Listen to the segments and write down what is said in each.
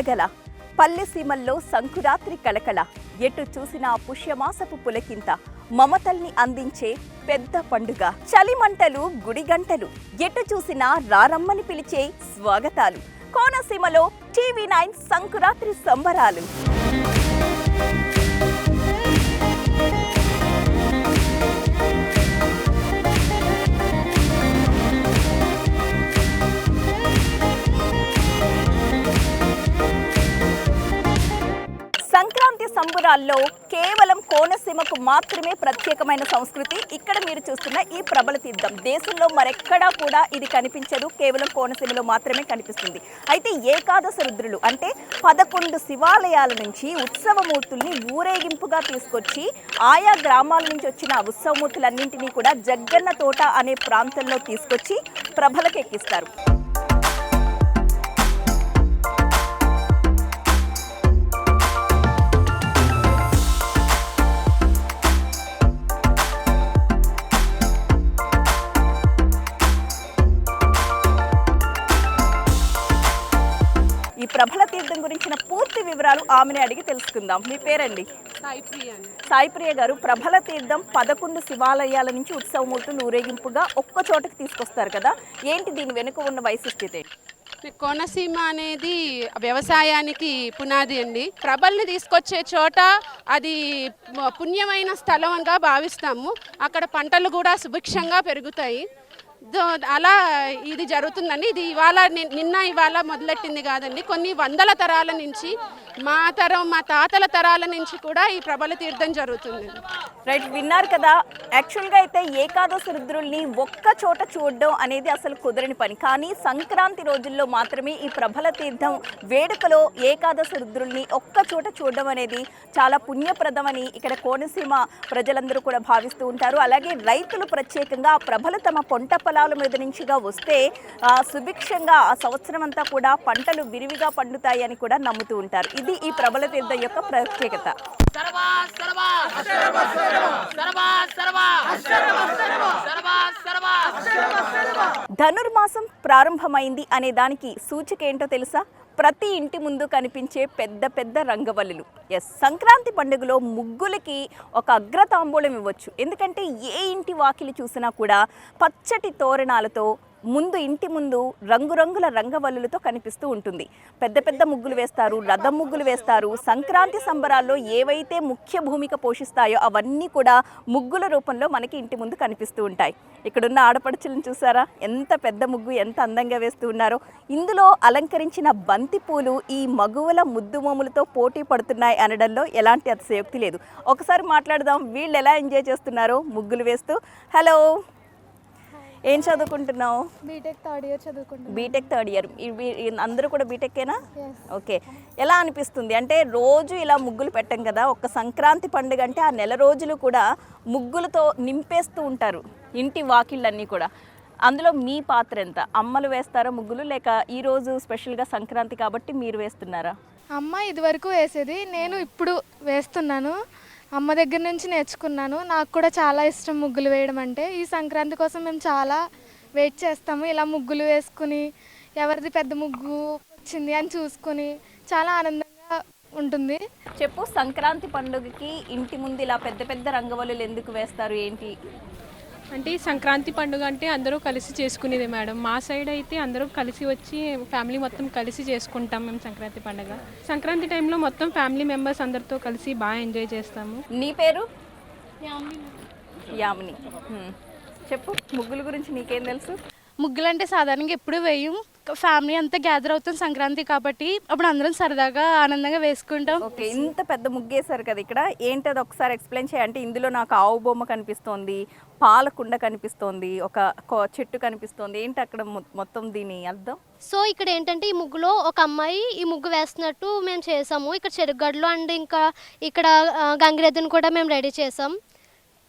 కడగల పల్లె సీమల్లో సంకురాత్రి కళకళ. ఎటు చూసినా పుష్యమాసపు పులకింత. మమతల్ని అందించే పెద్ద పండుగ. చలిమంటలు గుడిగంటలు. ఎటు చూసినా రారమ్మని పిలిచే స్వాగతాలు. కోనసీమలో టీవీ నైన్ సంకురాత్రి సంబరాలు. సంబురాల్లో కేవలం కోనసీమకు మాత్రమే ప్రత్యేకమైన సంస్కృతి. ఇక్కడ మీరు చూస్తున్న ఈ ప్రబల తీర్థం దేశంలో మరెక్కడా కూడా ఇది కనిపించదు. కేవలం కోనసీమలో మాత్రమే కనిపిస్తుంది. అయితే ఏకాదశ రుద్రులు అంటే పదకొండు శివాలయాల నుంచి ఉత్సవమూర్తుల్ని ఊరేగింపుగా తీసుకొచ్చి ఆయా గ్రామాల నుంచి వచ్చిన ఉత్సవమూర్తులన్నింటినీ కూడా జగ్గన్న తోట అనే ప్రాంతంలో తీసుకొచ్చి ప్రభలకెక్కిస్తారు ప్రభల తీర్థం గురించిన పూర్తి వివరాలు ఆమెను అడిగి తెలుసుకుందాం. మీ పేరండి? సాయిప్రియ గారు ప్రభల తీర్థం పదకొండు శివాలయాల నుంచి ఉత్సవమూర్తులు ఊరేగింపుగా ఒక్క చోటకి తీసుకొస్తారు కదా. ఏంటి దీని వెనుక ఉన్న వైశిష్ట్యత? కోనసీమ అనేది వ్యవసాయానికి పునాది అండి. ప్రభల్ని తీసుకొచ్చే చోట అది పుణ్యమైన స్థలంగా భావిస్తాము. అక్కడ పంటలు కూడా సుభిక్షంగా పెరుగుతాయి. అలా ఇది జరుగుతుందండి. ఇది ఇవాళ నిన్న ఇవాళ మొదలెట్టింది కాదండి. కొన్ని వందల తరాల నుంచి మా తరం మా తాతల తరాల నుంచి కూడా ఈ ప్రభల తీర్థం జరుగుతుంది. రైట్ విన్నారు కదా యాక్చువల్గా అయితే ఏకాదశి రుద్రుల్ని ఒక్క చోట చూడడం అనేది అసలు కుదరని పని. కానీ సంక్రాంతి రోజుల్లో మాత్రమే ఈ ప్రభల తీర్థం వేడుకలో ఏకాదశ రుద్రుల్ని ఒక్క చోట చూడడం అనేది చాలా పుణ్యప్రదమని ఇక్కడ కోనసీమ ప్రజలందరూ కూడా భావిస్తూ ఉంటారు. అలాగే రైతులు ప్రత్యేకంగా ప్రభలు తమ పొంట పొలాల మీద నుంచిగా వస్తే సుభిక్షంగా ఆ సంవత్సరం అంతా కూడా పంటలు విరివిగా పండుతాయి అని కూడా నమ్ముతూ ఉంటారు. ఇది ఈ ప్రభల తీర్థం యొక్క ప్రత్యేకత. ధనుర్మాసం ప్రారంభమైంది అనే దానికి సూచిక ఏంటో తెలుసా? ప్రతి ఇంటి ముందు కనిపించే పెద్ద పెద్ద రంగవల్లులు. ఎస్ సంక్రాంతి పండుగలో ముగ్గులకి ఒక అగ్రతాంబూలం ఇవ్వచ్చు. ఎందుకంటే ఏ ఇంటి వాకిలి చూసినా కూడా పచ్చటి తోరణాలతో ముందు ఇంటి ముందు రంగురంగుల రంగవల్లులతో కనిపిస్తూ ఉంటుంది. పెద్ద పెద్ద ముగ్గులు వేస్తారు రథం ముగ్గులు వేస్తారు. సంక్రాంతి సంబరాల్లో ఏవైతే ముఖ్య భూమిక పోషిస్తాయో అవన్నీ కూడా ముగ్గుల రూపంలో మనకి ఇంటి ముందు కనిపిస్తూ ఉంటాయి. ఇక్కడున్న ఆడపడుచులను చూసారా? ఎంత పెద్ద ముగ్గు ఎంత అందంగా వేస్తూ ఉన్నారో. ఇందులో అలంకరించిన బంతి పూలు ఈ మగువల ముద్దుమోములతో పోటీ పడుతున్నాయి అనడంలో ఎలాంటి అతిశయోక్తి లేదు. ఒకసారి మాట్లాడదాం వీళ్ళు ఎలా ఎంజాయ్ చేస్తున్నారో ముగ్గులు వేస్తూ. హలో. ఏం చదువుకుంటున్నావు? బీటెక్ థర్డ్ ఇయర్ చదువుకుంటున్నాను. బీటెక్ థర్డ్ ఇయర్ అందరూ కూడా బీటెక్కేనా ఓకే. ఎలా అనిపిస్తుంది? అంటే రోజు ఇలా ముగ్గులు పెట్టం కదా ఒక్క సంక్రాంతి పండుగ అంటే ఆ నెల రోజులు కూడా ముగ్గులతో నింపేస్తూ ఉంటారు ఇంటి వాకిళ్ళన్నీ కూడా. అందులో మీ పాత్ర ఎంత? అమ్మలు వేస్తారా ముగ్గులు? లేక ఈరోజు స్పెషల్గా సంక్రాంతి కాబట్టి మీరు వేస్తున్నారా? అమ్మ ఇదివరకు వేసేది నేను ఇప్పుడు వేస్తున్నాను. అమ్మ దగ్గర నుంచి నేర్చుకున్నాను. నాకు కూడా చాలా ఇష్టం ముగ్గులు వేయడం అంటే. ఈ సంక్రాంతి కోసం మేము చాలా వెయిట్ చేస్తాము. ఇలా ముగ్గులు వేసుకుని ఎవరిది పెద్ద ముగ్గు వచ్చింది అని చూసుకుని చాలా ఆనందంగా ఉంటుంది. చెప్పు సంక్రాంతి పండుగకి ఇంటి ముందు ఇలా పెద్ద పెద్ద రంగవల్లులు ఎందుకు వేస్తారు? ఏంటి? అంటే ఈ సంక్రాంతి పండుగ అంటే అందరూ కలిసి చేసుకునేది మేడం. మా సైడ్ అయితే అందరూ కలిసి వచ్చి ఫ్యామిలీ మొత్తం కలిసి చేసుకుంటాం మేము సంక్రాంతి పండుగ. సంక్రాంతి టైంలో మొత్తం ఫ్యామిలీ మెంబర్స్ అందరితో కలిసి బాగా ఎంజాయ్ చేస్తాము. నీ పేరు? యామిని హ్మ్. చెప్పు ముగ్గుల గురించి నీకేం తెలుసు? ముగ్గులు అంటే సాధారణంగా ఎప్పుడు వేయం. ఫ్యామిలీ అంతా గ్యాదర్ అవుతాం సంక్రాంతి కాబట్టి అప్పుడు అందరం సరదాగా ఆనందంగా వేసుకుంటాం. ఓకే ఇంత పెద్ద ముగ్గేశారు కదా ఇక్కడ. ఏంటది ఒకసారి ఎక్స్ప్లెయిన్ చేయండి ఇందులో నాకు ఆవు బొమ్మ కనిపిస్తోంది పాలకుండ కనిపిస్తోంది ఒక చెట్టు కనిపిస్తోంది. ఏంటి అక్కడ మొత్తం దీని అర్థం? సో ఇక్కడ ఏంటంటే ఈ ముగ్గులో ఒక అమ్మాయి ఈ ముగ్గు వేస్తున్నట్టు మేము చేసాము. ఇక్కడ చెరుగడ్డలు అండ్ ఇంకా ఇక్కడ గంగిరెద్దును కూడా మేము రెడీ చేసాం.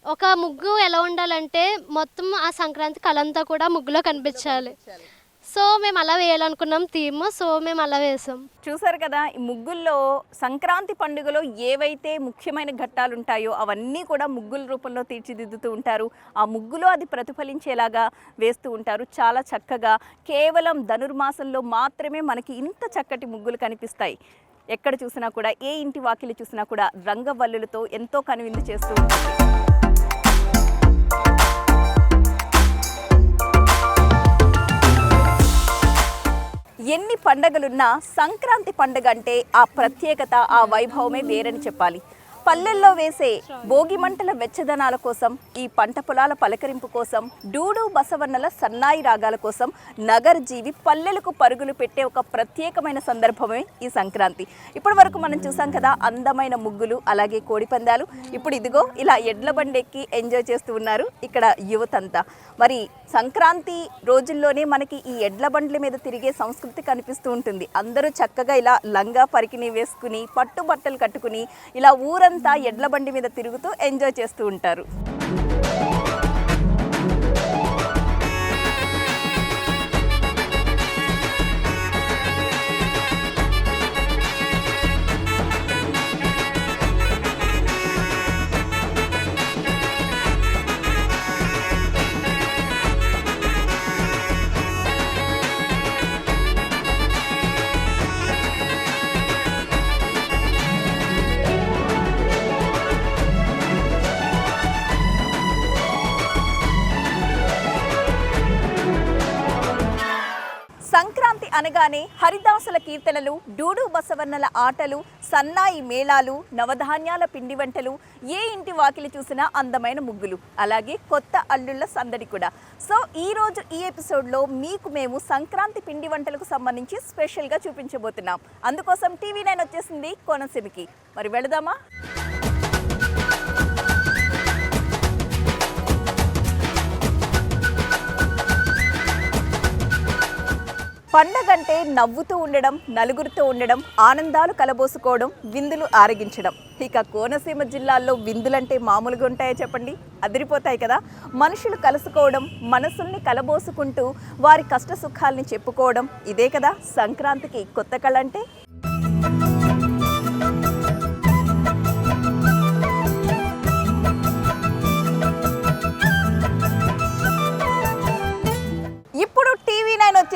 ఒక ముగ్గు ఎలా ఉండాలంటే మొత్తం ఆ సంక్రాంతి కళ కూడా ముగ్గులో కనిపించాలి. సో మేము అలా వేయాలనుకున్నాం థీమ్. సో మేము అలా వేసాం. చూసారు కదా ఈ ముగ్గుల్లో సంక్రాంతి పండుగలో ఏవైతే ముఖ్యమైన ఘట్టాలు ఉంటాయో అవన్నీ కూడా ముగ్గుల రూపంలో తీర్చిదిద్దుతూ ఉంటారు. ఆ ముగ్గులో అది ప్రతిఫలించేలాగా వేస్తూ ఉంటారు. చాలా చక్కగా కేవలం ధనుర్మాసంలో మాత్రమే మనకి ఇంత చక్కటి ముగ్గులు కనిపిస్తాయి. ఎక్కడ చూసినా కూడా ఏ ఇంటి వాకిలి చూసినా కూడా రంగవల్లులతో ఎంతో కనువిందు చేస్తూ ఉంటారు ఎన్ని పండగలున్నా సంక్రాంతి పండగ అంటే ఆ ప్రత్యేకత ఆ వైభవమే వేరని చెప్పాలి. పల్లెల్లో వేసే భోగి మంటల వెచ్చదనాల కోసం ఈ పంట పొలాల పలకరింపు కోసం డూడు బసవన్నల సన్నాయి రాగాల కోసం నగర జీవి పల్లెలకు పరుగులు పెట్టే ఒక ప్రత్యేకమైన సందర్భమే ఈ సంక్రాంతి. ఇప్పటి వరకు మనం చూసాం కదా అందమైన ముగ్గులు అలాగే కోడిపందాలు ఇప్పుడు ఇదిగో ఇలా ఎడ్ల బండెక్కి ఎంజాయ్ చేస్తూ ఉన్నారు ఇక్కడ యువతంతా. మరి సంక్రాంతి రోజుల్లోనే మనకి ఈ ఎడ్ల బండ్ల మీద తిరిగే సంస్కృతి కనిపిస్తూ ఉంటుంది. అందరూ చక్కగా ఇలా లంగా పరికిని వేసుకుని పట్టు బట్టలు కట్టుకుని ఇలా ఊరంతా ఎడ్ల బండి మీద తిరుగుతూ ఎంజాయ్ చేస్తూ ఉంటారు. సంక్రాంతి అనగానే హరిదాసుల కీర్తనలు డూడు బసవన్నల ఆటలు సన్నాయి మేళాలు నవధాన్యాల పిండి వంటలు ఏ ఇంటి వాకిలి చూసినా అందమైన ముగ్గులు. అలాగే కొత్త అల్లుళ్ళ సందడి కూడా. సో ఈ రోజు ఈ ఎపిసోడ్లో మీకు మేము సంక్రాంతి పిండి వంటలకు సంబంధించి స్పెషల్గా చూపించబోతున్నాం. అందుకోసం టీవీ నైన్ వచ్చేసింది కోనసీమకి. మరి వెళదామా? పండగంటే నవ్వుతూ ఉండడం నలుగురితో ఉండడం ఆనందాలు కలబోసుకోవడం విందులు ఆరగించడం. ఇక కోనసీమ జిల్లాల్లో విందులంటే మామూలుగా ఉంటాయో చెప్పండి? అదిరిపోతాయి కదా. మనుషులు కలుసుకోవడం మనసుల్ని కలబోసుకుంటూ వారి కష్ట సుఖాల్ని చెప్పుకోవడం ఇదే కదా సంక్రాంతికి కొత్త కళ అంటే?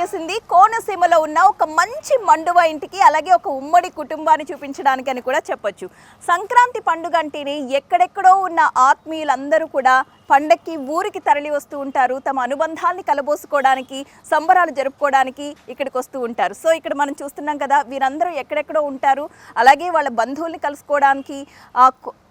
చేసింది. కోనసీమలో ఉన్న ఒక మంచి మండువ ఇంటికి అలాగే ఒక ఉమ్మడి కుటుంబాన్ని చూపించడానికి అని కూడా చెప్పొచ్చు. సంక్రాంతి పండుగ అంటేనే ఎక్కడెక్కడో ఉన్న ఆత్మీయులందరూ కూడా పండక్కి ఊరికి తరలి వస్తూ ఉంటారు. తమ అనుబంధాల్ని కలబోసుకోవడానికి సంబరాలు జరుపుకోవడానికి ఇక్కడికి వస్తూ ఉంటారు. సో ఇక్కడ మనం చూస్తున్నాం కదా వీరందరూ ఎక్కడెక్కడో ఉంటారు. అలాగే వాళ్ళ బంధువుల్ని కలుసుకోవడానికి ఆ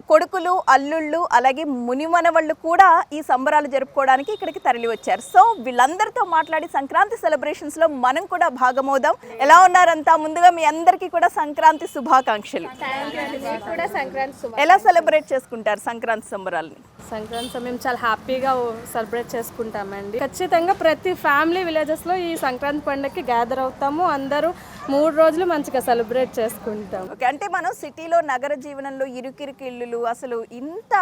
కొడుకులు అల్లుళ్ళు అలాగే మునిమనవళ్ళు కూడా ఈ సంబరాలు జరుపుకోవడానికి ఇక్కడికి తరలి వచ్చారు సో వీళ్ళందరితో మాట్లాడి సంక్రాంతి సెలబ్రేషన్స్లో మనం కూడా భాగమవుదాం. ఎలా ఉన్నారంతా? ముందుగా మీ అందరికీ కూడా సంక్రాంతి శుభాకాంక్షలు. కూడా సంక్రాంతి శుభ ఎలా సెలబ్రేట్ చేసుకుంటారు సంక్రాంతి సంబరాలని? సంక్రాంతి మేము చాలా హ్యాపీగా సెలబ్రేట్ చేసుకుంటామండి. ఖచ్చితంగా ప్రతి ఫ్యామిలీ విలేజెస్లో ఈ సంక్రాంతి పండుగకి గ్యాదర్ అవుతాము. అందరూ మూడు రోజులు మంచిగా సెలబ్రేట్ చేసుకుంటాం. ఓకే అంటే మనం సిటీలో నగర జీవనంలో ఇరుకిరుకు ఇల్లులు అసలు ఇంత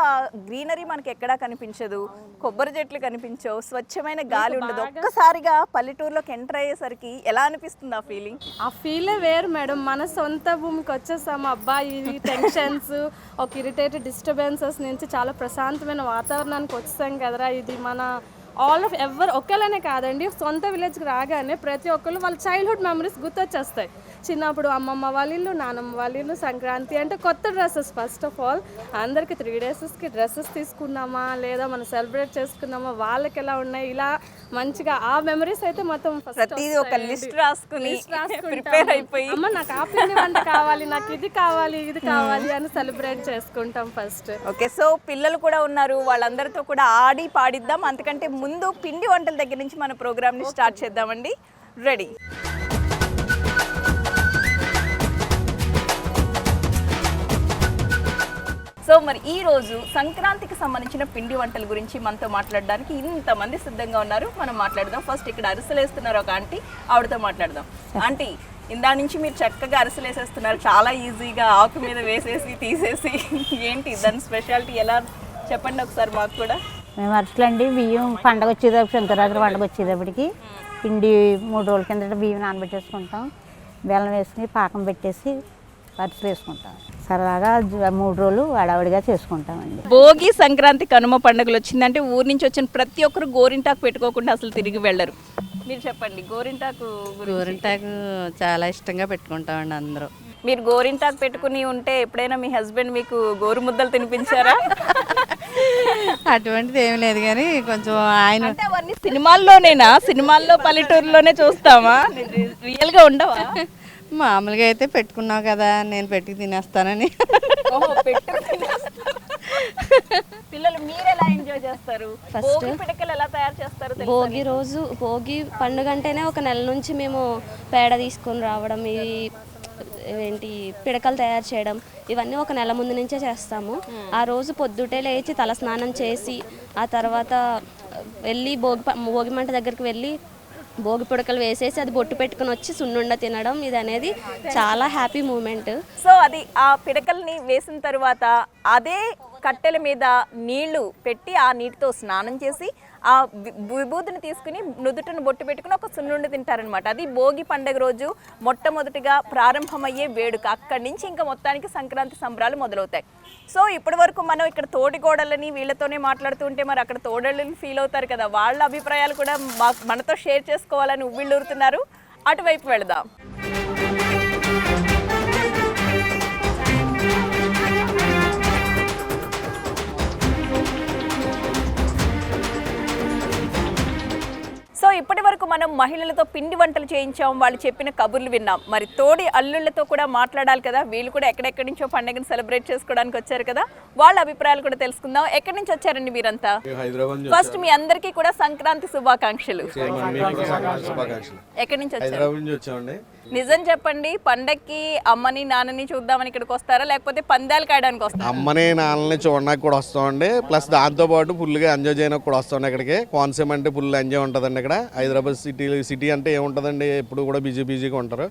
గ్రీనరీ మనకి ఎక్కడా కనిపించదు. కొబ్బరి చెట్లు కనిపించవు స్వచ్ఛమైన గాలి ఉండదు. ఒక్కసారిగా పల్లెటూరులోకి ఎంటర్ అయ్యేసరికి ఎలా అనిపిస్తుంది ఆ ఫీలింగ్ ఆ ఫీలే వేరు మేడం. మన సొంత భూమికి వచ్చేసాము. అబ్బా ఈ టెన్షన్స్ ఒక ఇరిటేటెడ్ డిస్టర్బెన్సెస్ నుంచి చాలా ప్రశాంతమైన వాతావరణానికి వచ్చేసాం కదరా. ఇది మన ఆల్ ఆఫ్ ఎవరు ఒక్కలనే కాదండి సొంత విలేజ్కి రాగానే ప్రతి ఒక్కరు వాళ్ళ చైల్డ్హుడ్ మెమరీస్ గుర్తొచ్చేస్తాయి. చిన్నప్పుడు అమ్మమ్మ వాళ్ళ ఇల్లు నానమ్మ వాళ్ళ ఇల్లు సంక్రాంతి అంటే కొత్త డ్రెస్సెస్ ఫస్ట్ ఆఫ్ ఆల్. అందరికి త్రీ డేసెస్కి డ్రెస్సెస్ తీసుకున్నామా లేదా మనం సెలబ్రేట్ చేసుకున్నామా వాళ్ళకి ఎలా ఉన్నాయి ఇలా మంచిగా ఆ మెమరీస్ అయితే మొత్తం ప్రతిదీ ఒక. లిస్ట్ రాసుకుని. ప్రిపేర్ అయిపోయి. అమ్మ నాకు ఆ పిండి వంట కావాలి నాకు ఇది కావాలి ఇది కావాలి అని సెలబ్రేట్ చేసుకుంటాం ఫస్ట్ ఓకే సో పిల్లలు కూడా ఉన్నారు వాళ్ళందరితో కూడా ఆడి పాడిద్దాం. అంతకంటే ముందు పిండి వంటల దగ్గర నుంచి మన ప్రోగ్రామ్ని స్టార్ట్ చేద్దామండి. రెడీ మరి ఈ రోజు సంక్రాంతికి సంబంధించిన పిండి వంటల గురించి మనతో మాట్లాడడానికి ఇంతమంది సిద్ధంగా ఉన్నారు. మనం మాట్లాడదాం. ఫస్ట్ ఇక్కడ అరిసెలు వేస్తున్నారు ఒక ఆంటీ. ఆవిడతో మాట్లాడదాం. ఆంటీ ఇందా నుంచి మీరు చక్కగా అరిసెలు వేసేస్తున్నారు చాలా ఈజీగా ఆకు మీద వేసేసి తీసేసి. ఏంటి దాని స్పెషాలిటీ ఎలా? చెప్పండి ఒకసారి మాకు కూడా. మేము అరిసెలండి బియ్యం పండగ వచ్చేటప్పుడు సంక్రాంతి పండగ వచ్చేటప్పటికి పిండి మూడు రోజుల కిందట బియ్యం నానబెట్టేసుకుంటాం. బెల్లం వేసుకుని పాకం పెట్టేసి పరిచి వేసుకుంటాం సరదాగా జ- మూడు రోజులు హడావిడిగా చేసుకుంటామండి. భోగి సంక్రాంతి కనుమ పండుగలు వచ్చిందంటే ఊరి నుంచి వచ్చిన ప్రతి ఒక్కరు గోరింటాకు పెట్టుకోకుండా అసలు తిరిగి వెళ్ళరు. మీరు చెప్పండి గోరింటాకు. గోరింటాకు చాలా ఇష్టంగా పెట్టుకుంటామండి అందరూ. మీరు గోరింటాకు పెట్టుకుని ఉంటే ఎప్పుడైనా మీ హస్బెండ్ మీకు గోరు ముద్దలు తినిపించారా? అటువంటిది ఏమి లేదు కానీ కొంచెం ఆయన అంటే అవన్నీ సినిమాల్లోనేనా? సినిమాల్లో పల్లెటూరులోనే చూస్తామా? రియల్గా ఉండవా? మామూలుగా అయితే పెట్టుకున్నావు కదా నేను పెట్టి తినేస్తానని. ఓహో, పెట్టు తినేస్తారు. పిల్లలు మీరు ఎలా ఎంజాయ్ చేస్తారు? భోగి పిడకలు ఎలా తయారు చేస్తారు తెలుసా భోగి రోజు భోగి పండుగ అంటేనే ఒక నెల నుంచి మేము పేడ తీసుకొని రావడం ఇవి ఏంటి పిడకలు తయారు చేయడం ఇవన్నీ ఒక నెల ముందు నుంచే చేస్తాము. ఆ రోజు పొద్దుటే లేచి తలస్నానం చేసి ఆ తర్వాత వెళ్ళి భోగి భోగి మంట దగ్గరికి వెళ్ళి భోగి పిడకలు వేసేసి అది బొట్టు పెట్టుకుని వచ్చి సున్నుండ తినడం ఇది అనేది చాలా హ్యాపీ మూమెంట్. సో అది ఆ పిడకల్ని వేసిన తర్వాత అదే కట్టెల మీద నీళ్ళు పెట్టి ఆ నీటితో స్నానం చేసి ఆ విభూతిని తీసుకుని నుదుటను బొట్టు పెట్టుకుని ఒక సున్నుండి తింటారనమాట అది భోగి పండుగ రోజు మొట్టమొదటిగా ప్రారంభమయ్యే వేడుక. అక్కడి నుంచి ఇంకా మొత్తానికి సంక్రాంతి సంబరాలు మొదలవుతాయి. సో ఇప్పటి వరకు మనం ఇక్కడ తోటి గోడలని వీళ్ళతోనే మాట్లాడుతుంటే మరి అక్కడ తోడళ్ళని ఫీల్ అవుతారు కదా. వాళ్ళ అభిప్రాయాలు కూడా మనతో షేర్ చేసుకోవాలని ఉవ్విళ్ళూరుతున్నారు. అటువైపు వెళదాం. ఇప్పటి వరకు మనం మహిళలతో పిండి వంటలు చేయించాం వాళ్ళు చెప్పిన కబుర్లు విన్నాం. మరి తోడి అల్లుళ్ళతో కూడా మాట్లాడాలి కదా? వీళ్ళు కూడా ఎక్కడెక్కడి నుంచో పండుగను సెలబ్రేట్ చేసుకోవడానికి వచ్చారు కదా? వాళ్ళ అభిప్రాయాలు కూడా తెలుసుకుందాం. ఎక్కడి నుంచి వచ్చారండి మీరంతా? హైదరాబాద్ ఫస్ట్ మీ అందరికీ కూడా సంక్రాంతి శుభాకాంక్షలు. ఎక్కడి నుంచి వచ్చారు? నిజం చెప్పండి పండక్కి అమ్మని నాన్నని చూద్దామని ఇక్కడికి వస్తారా? లేకపోతే పందాలు కాయడానికి వస్తారా? అమ్మని నాన్నని చూడడానికి కూడా వస్తామండి. ప్లస్ దాంతో పాటు ఫుల్గా ఎంజాయ్ చేయడానికి కూడా వస్తామండి ఇక్కడికి. కోనసీమ అంటే ఫుల్ ఎంజాయ్ ఉంటుందండి ఇక్కడ. హైదరాబాద్ సిటీ సిటీ అంటే ఏముంటుందండి? ఎప్పుడు కూడా బిజీ బిజీగా ఉంటారు.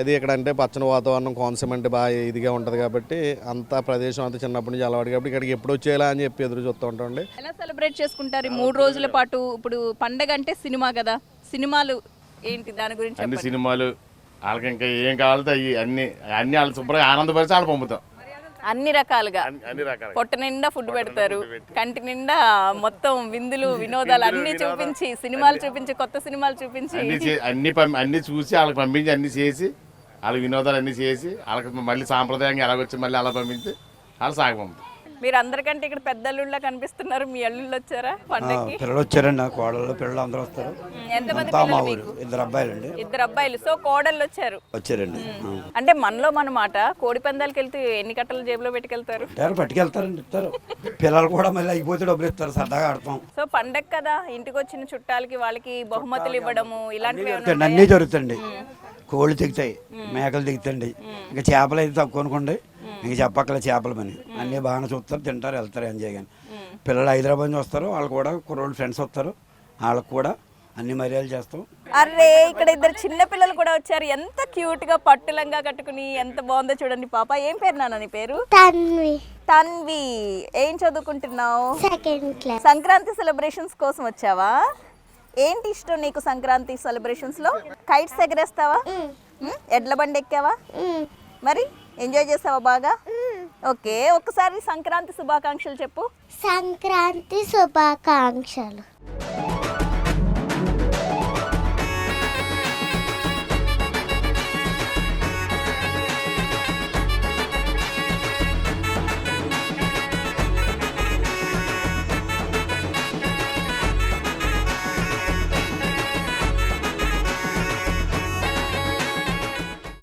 అది ఇక్కడ అంటే పచ్చని వాతావరణం కోనసీమ అంటే బాగా ఇదిగా ఉంటుంది కాబట్టి అంత ప్రదేశం అంత చిన్నప్పటి నుంచి అలవాటు కాబట్టి ఇక్కడికి ఎప్పుడు వచ్చేలా అని చెప్పి ఎదురు చూస్తూ ఉంటామండి. ఎలా సెలబ్రేట్ చేసుకుంటారు? ఈ మూడు రోజుల పాటు ఇప్పుడు పండగ అంటే సినిమా కదా. సినిమాలు ఏంటి? దాని గురించి అన్ని చెప్పండి. సినిమాలు వాళ్ళకి ఇంకా ఏం కావాలితే అవి అన్ని అన్ని వాళ్ళు శుభ్రంగా ఆనందపరిచి వాళ్ళు పంపుతాం. అన్ని రకాలుగా. అన్ని- పొట్ట నిండా ఫుడ్ పెడతారు. కంటి నిండా మొత్తం విందులు వినోదాలు అన్ని చూపించి సినిమాలు చూపించి కొత్త సినిమాలు చూపించి. అన్ని చే- అన్ని పం- అన్ని చూసి వాళ్ళకి పంపించి అన్ని చేసి వాళ్ళకి వినోదాలు అన్ని చేసి వాళ్ళకి మళ్ళీ సాంప్రదాయంగా ఎలాగొచ్చి మళ్ళీ అలా పంపించి వాళ్ళు సాగు పంపుతాం. మీరు అందరికంటే ఇక్కడ పెద్ద అల్లుళ్ళ కనిపిస్తున్నారు. మీ అల్లుళ్ళు వచ్చారా పండగకి పిల్లలు వచ్చారండి. నా కోడళ్ళు పిల్లలు అందరూ వస్తారు. ఎంతమంది అంతా మా పిల్లలు ఊరు. మీకు ఇద్దరు ఇద్దరు అబ్బాయిలు. సో కోడళ్ళు వచ్చారు. వచ్చారండి. అంటే మనలో మన మాట కోడి పందాలకి వెళ్తే ఎన్ని కట్టలు జేబులో పెట్టుకెళ్తారు? ఉంటారు పట్టుకెళ్తారండి ఇస్తారు. పిల్లలు కూడా మళ్ళీ అయిపోతే డబ్బులు ఇస్తారు సరదాగా ఆడతాం. సో పండగ కదా ఇంటికి వచ్చిన చుట్టాలకి వాళ్ళకి బహుమతులు ఇవ్వడము ఇలాంటివి ఏమైనా జరుగుతాయండి. అన్నీ కోళ్ళు దిగుతాయి మేకలు దిగుతాయండి ఇంకా చేపలు అయితే తక్కువ అనుకోండి. ఇంక చెప్పక్కల చేపల పని. అన్నీ బాగానే చూస్తారు తింటారు వెళ్తారు ఎంజాయ్ కానీ పిల్లలు హైదరాబాద్ నుంచి వస్తారు వాళ్ళు కూడా కుర్రోళ్ళు ఫ్రెండ్స్ వస్తారు వాళ్ళకి కూడా అన్ని మర్యాదలు చేస్తాం. అరే ఇక్కడ ఇద్దరు చిన్న పిల్లలు కూడా వచ్చారు. ఎంత క్యూట్గా పట్టులంగా కట్టుకుని ఎంత బాగుందో చూడండి పాప. ఏం పేరు నాన్న నీ పేరు? తన్వి. తన్వి. ఏం చదువుకుంటున్నావు? సెకండ్ క్లాస్ సంక్రాంతి సెలబ్రేషన్స్ కోసం వచ్చావా? ఏంటి ఇష్టం నీకు సంక్రాంతి సెలబ్రేషన్స్లో? కైట్స్ ఎగరేస్తావా? ఎడ్ల బండి ఎక్కావా? మరి? ఎంజాయ్ చేసావా బాగా? ఓకే ఒక్కసారి సంక్రాంతి శుభాకాంక్షలు చెప్పు. సంక్రాంతి శుభాకాంక్షలు.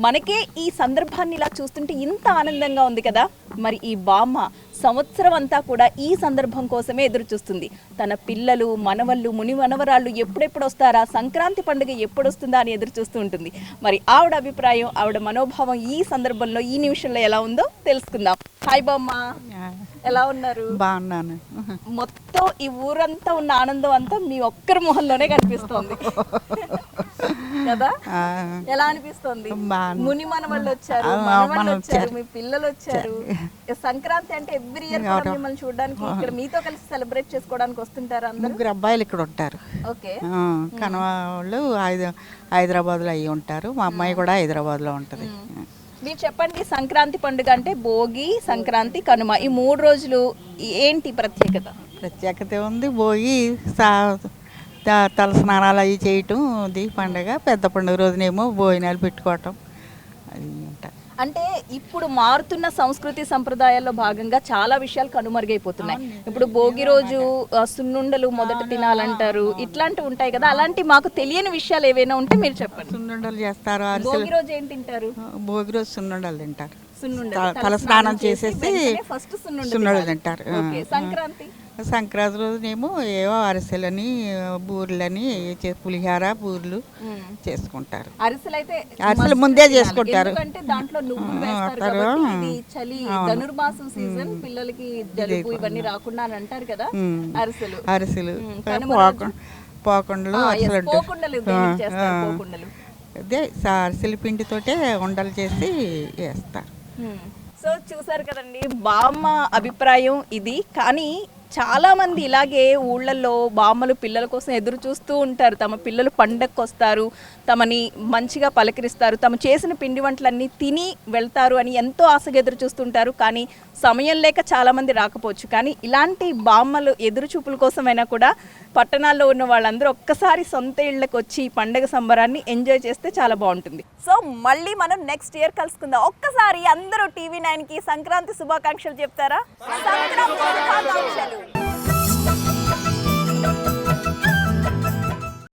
మనకే ఈ సందర్భాన్ని ఇలా చూస్తుంటే ఇంత ఆనందంగా ఉంది కదా. మరి ఈ బామ్మ సంవత్సరం అంతా కూడా ఈ సందర్భం కోసమే ఎదురు చూస్తుంది. తన పిల్లలు మనవళ్ళు ముని మనవరాళ్ళు ఎప్పుడెప్పుడు వస్తారా? సంక్రాంతి పండుగ ఎప్పుడు వస్తుందా అని ఎదురు చూస్తూ ఉంటుంది. మరి ఆవిడ అభిప్రాయం ఆవిడ మనోభావం ఈ సందర్భంలో ఈ నిమిషంలో ఎలా ఉందో తెలుసుకుందాం. హాయ్ బామ్మ. ఎలా ఉన్నారు? బాగున్నాను. మొత్తం ఈ ఊరంతా ఉన్న ఆనందం అంతా మీ ఒక్కరి మొహంలోనే కనిపిస్తోంది. కదా? ఎలా అనిపిస్తుంది. ముని మనవాళ్ళు వచ్చారు మనవాళ్ళు వచ్చారు. మీ పిల్లలు వచ్చారు. సంక్రాంతి అంటే ఎవ్రీ ఇయర్. మిమ్మల్ని చూడడానికి ఇక్కడ మీతో కలిసి సెలబ్రేట్ చేసుకోవడానికి వస్తుంటారు ముగ్గురు అబ్బాయిలు ఇక్కడ ఉంటారు. ఓకే. ఆ, కనవ వాళ్ళు హైద హైదరాబాద్లో అయ్యి ఉంటారు. మా అమ్మాయి కూడా హైదరాబాద్లో ఉంటుంది. మీరు చెప్పండి సంక్రాంతి పండుగ అంటే భోగి సంక్రాంతి కనుమ ఈ మూడు రోజులు ఏంటి ప్రత్యేకత? ప్రత్యేకత ఉంది భోగి సా తల స్నానాలు అవి చేయటం ఇది పండగ. పెద్ద పండుగ రోజునేమో భోజనాలు పెట్టుకోవటం. అది అంటే ఇప్పుడు మారుతున్న సంస్కృతి సంప్రదాయాల్లో భాగంగా చాలా విషయాలు కనుమరుగైపోతున్నాయి. ఇప్పుడు భోగి రోజు సున్నుండలు మొదట తినాలంటారు. ఇట్లాంటివి ఉంటాయి కదా. అలాంటి మాకు తెలియని విషయాలు ఏవైనా ఉంటే మీరు చెప్పండి. సున్నుండలు చేస్తారు. భోగి రోజు ఏం తింటారు? భోగి రోజు సున్నుండలు తింటారు. తల స్నానం చేసేసి సున్నుండ సున్నుండలు. తింటారు. సంక్రాంతి? సంక్రాంతి రోజునేమో ఏవో అరిసెలని బూరెలని పులిహార బూరెలు చేసుకుంటారు. అరిసెలు అయితే అరిసెలు ముందే. చేసుకుంటారు. ఎందుకంటే దాంట్లో చలి. ధనుర్మాసం సీజన్ పిల్లలకి జలుబు ఇవన్నీ రాకుండా అని అంటారు కదా అరిసెలు. అరిసెలు. పోకుండలు అరిసెలు? అదే అరిసెల పిండితోటే ఉండలు చేసి వేస్తారు. సో చూసారు కదండి బామ్మ అభిప్రాయం ఇది. కానీ చాలామంది ఇలాగే ఊళ్ళల్లో బామ్మలు పిల్లల కోసం ఎదురు చూస్తూ ఉంటారు. తమ పిల్లలు పండగకు వస్తారు తమని మంచిగా పలకరిస్తారు తమ చేసిన పిండి వంటలన్నీ తిని వెళ్తారు అని ఎంతో ఆశగా ఎదురు చూస్తుంటారు. కానీ సమయం లేక చాలామంది రాకపోవచ్చు. కానీ ఇలాంటి బామ్మలు ఎదురు చూపుల కోసమైనా కూడా పట్టణాల్లో ఉన్న వాళ్ళందరూ ఒక్కసారి సొంత ఇళ్ళకి వచ్చి ఈ పండగ సంబరాన్ని ఎంజాయ్ చేస్తే చాలా బాగుంటుంది. సో మళ్ళీ మనం నెక్స్ట్ ఇయర్ కలుసుకుందాం. ఒక్కసారి అందరూ టీవీ నైన్కి సంక్రాంతి శుభాకాంక్షలు చెప్తారా? సంక్రాంతి శుభాకాంక్షలు. Wow.